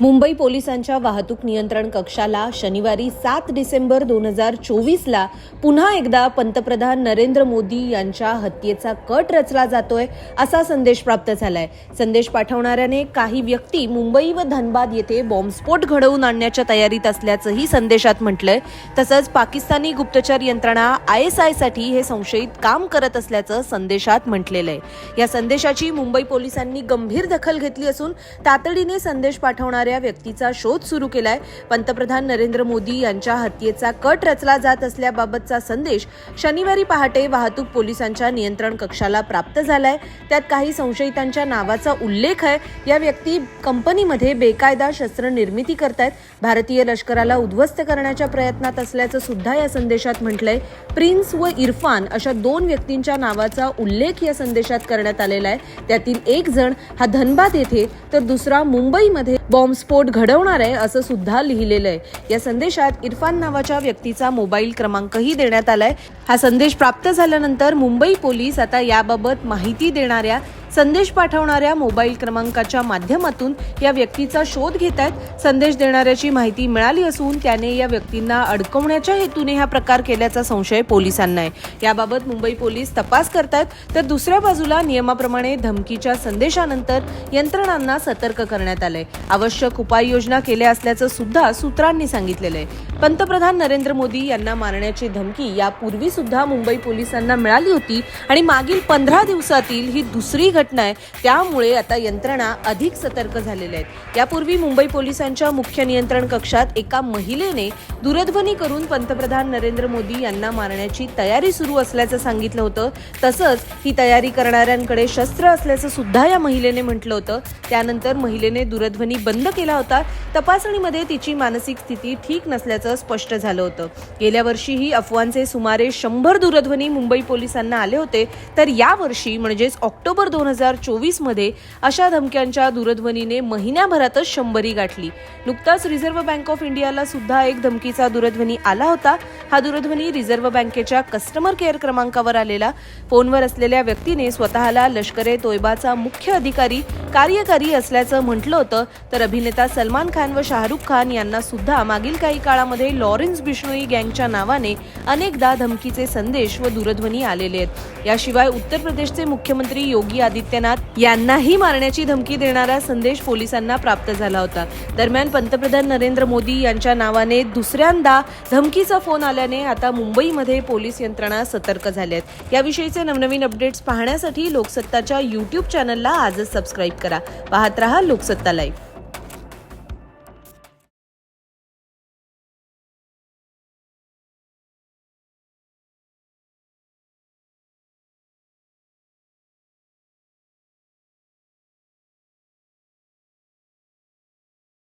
मुंबई पोलिसांच्या वाहतूक नियंत्रण कक्षाला शनिवारी सात डिसेंबर दोन हजार चोवीसला पुन्हा एकदा पंतप्रधान नरेंद्र मोदी यांच्या हत्येचा कट रचला जातोय असा संदेश प्राप्त झालाय. संदेश पाठवणाऱ्याने काही व्यक्ती मुंबई व धनबाद येथे बॉम्बस्फोट घडवून आणण्याच्या तयारीत असल्याचंही संदेशात म्हटलंय. तसंच पाकिस्तानी गुप्तचर यंत्रणा आय एस आयसाठी हे संशयित काम करत असल्याचं संदेशात म्हटलेलं आहे या संदेशाची मुंबई पोलिसांनी गंभीर दखल घेतली असून तातडीने संदेश करणाऱ्या व्यक्तीचा शोध सुरू केलाय. पंतप्रधान नरेंद्र मोदी यांच्या हत्येचा कट रचला जात असल्याबाबतचा संदेश शनिवारी पहाटे वाहतूक पोलिसांच्या नियंत्रण कक्षाला प्राप्त झालाय. त्यात काही संशयितांच्या नावाचा उल्लेख आहे. या व्यक्ती कंपनीमध्ये बेकायदा शस्त्र निर्मिती करतायत. भारतीय लष्कराला उद्ध्वस्त करण्याच्या प्रयत्नात असल्याचं सुद्धा या संदेशात म्हटलंय. प्रिन्स व इरफान अशा दोन व्यक्तींच्या नावाचा उल्लेख या संदेशात करण्यात आलेला आहे. त्यातील एक जण हा धनबाद येथे तर दुसरा मुंबईमध्ये बॉम्बस्फोट घडवणार आहे असं सुद्धा लिहिलेलं आहे या संदेशात इरफान नावाच्या व्यक्तीचा मोबाईल क्रमांकही देण्यात आलाय. हा संदेश प्राप्त झाल्यानंतर मुंबई पोलीस आता याबाबत माहिती देणाऱ्या संदेश पाठवणाऱ्या मोबाईल क्रमांकाच्या माध्यमातून या व्यक्तीचा शोध घेत आहेत. संदेश देणाऱ्याची माहिती मिळाली असून त्याने या व्यक्तींना अडकवण्याच्या हेतूने हा प्रकार केल्याचा संशय पोलिसांना आहे. याबाबत मुंबई पोलीस तपास करतायत. तर दुसऱ्या बाजूला नियमाप्रमाणे धमकीच्या संदेशानंतर यंत्रणांना सतर्क करण्यात आलंय. आवश्यक उपाययोजना केल्या असल्याचं सुद्धा सूत्रांनी सांगितलेलं आहे. पंतप्रधान नरेंद्र मोदी यांना मारण्याची धमकी यापूर्वी सुद्धा मुंबई पोलिसांना मिळाली होती आणि मागील पंधरा दिवसातील ही दुसरी घटना आहे. त्यामुळे आता यंत्रणा अधिक सतर्क झालेल्या आहेत. यापूर्वी मुंबई पोलिसांच्या मुख्य नियंत्रण कक्षात एका महिलेने दूरध्वनी करून पंतप्रधान नरेंद्र मोदी यांना मारण्याची तयारी सुरू असल्याचं सांगितलं होतं. तसंच ही तयारी करणाऱ्यांकडे शस्त्र असल्याचं सुद्धा या महिलेने म्हटलं होतं. त्यानंतर महिलेने दूरध्वनी बंद केला होता. तपासणीमध्ये तिची मानसिक स्थिती ठीक नसल्याचं स्पष्ट झालं होतं. गेल्या वर्षीही अफवांचे सुमारे शंभर दूरध्वनी मुंबई पोलिसांना आले होते. तर यावर्षी म्हणजेच ऑक्टोबर दोन हजार चोवीसमध्ये अशा धमक्यांच्या दूरध्वनीने महिन्याभरातच शंभरी गाठली. नुकताच रिझर्व्ह बँक ऑफ इंडियाला सुद्धा एक धमकीचा दूरध्वनी आला होता. हा दूरध्वनी रिझर्व्ह बँकेच्या कस्टमर केअर क्रमांकावर आलेला. फोनवर असलेल्या व्यक्तीने स्वतःला लष्कर ए तोयबाचा मुख्य अधिकारी कार्यकारी असल्याचं म्हटलं होतं. तर अभिनेता सलमान खान व शाहरुख खान यांना सुद्धा मागील काही काळामध्ये लॉरेन्स बिष्णोई गँगच्या नावाने अनेकदा धमकीचे संदेश व दूरध्वनी आलेले आहेत. याशिवाय उत्तर प्रदेशचे मुख्यमंत्री योगी आदित्य आदित्यनाथ यांनाही मारण्याची धमकी देणारा संदेश पोलिसांना प्राप्त झाला होता. दरम्यान पंतप्रधान नरेंद्र मोदी यांच्या नावाने दुसऱ्यांदा धमकीचा फोन आल्याने आता मुंबईमध्ये पोलीस यंत्रणा सतर्क झाल्या आहेत. याविषयीचे नवनवीन अपडेट्स पाहण्यासाठी लोकसत्ताच्या युट्यूब चॅनलला आजच सबस्क्राईब करा. पाहत रहा लोकसत्ता लाईव्ह